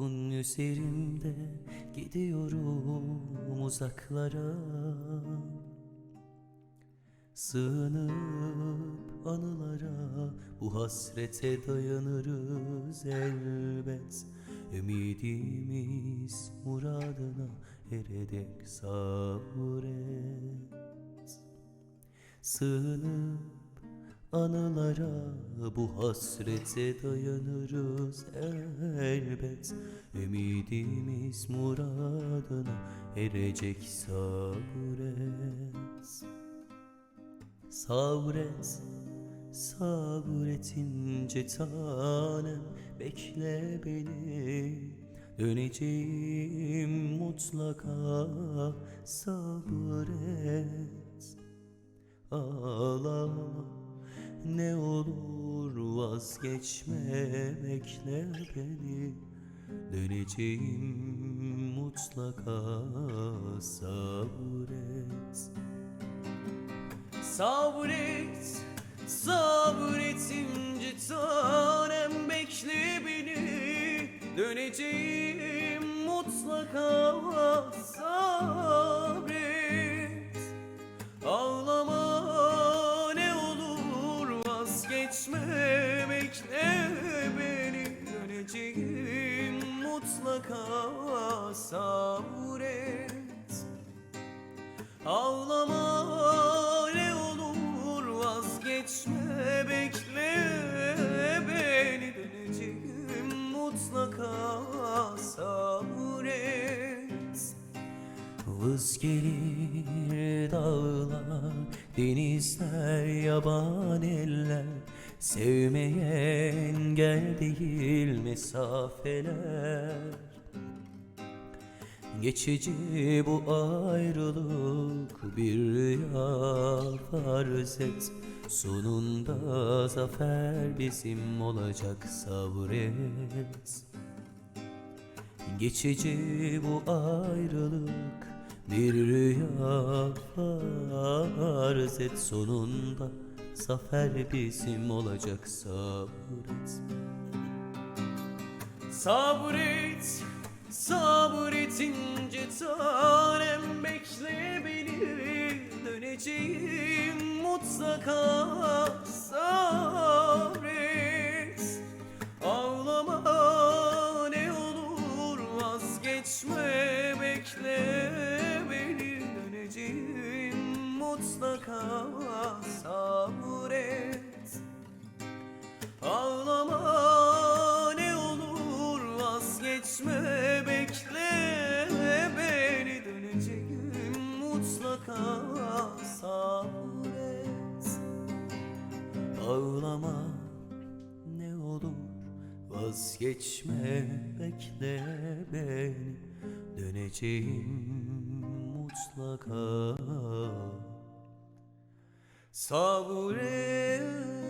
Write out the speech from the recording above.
Kokun üzerimde gidiyorum uzaklara. Sığınıp anılara bu hasrete dayanırız elbet. Ümidimiz muradına eredek sabret Sığınıp anılara bu hasrete dayanırız elbet. Ümidimiz muradına erecek sabret. Sabret, sabretince tanem. Bekle beni Döneceğim mutlaka. Sabret. Ağlama ne olur vazgeçme bekle beni. Döneceğim mutlaka sabret. Sabret, sabretince tanem bekle beni. Döneceğim mutlaka bekle beni Döneceğim mutlaka sabret. Ağlama ne olur vazgeçme. Bekle beni döneceğim mutlaka sabret. Vız gelir dağlar, denizler, yaban eller Sevmeye engel değil mesafeler. Geçici bu ayrılık bir rüya farz et. Sonunda zafer bizim olacak sabret. Geçici bu ayrılık bir rüya farz et. Sonunda zafer bizim olacak sabret Sabret, sabretince tanem bekle beni Döneceğim mutlaka sabret. Ağlama ne olur vazgeçme bekle mutlaka sabret Ağlama ne olur vazgeçme bekle beni. Döneceğim mutlaka sabret Ağlama ne olur vazgeçme bekle beni. Döneceğim mutlaka sabret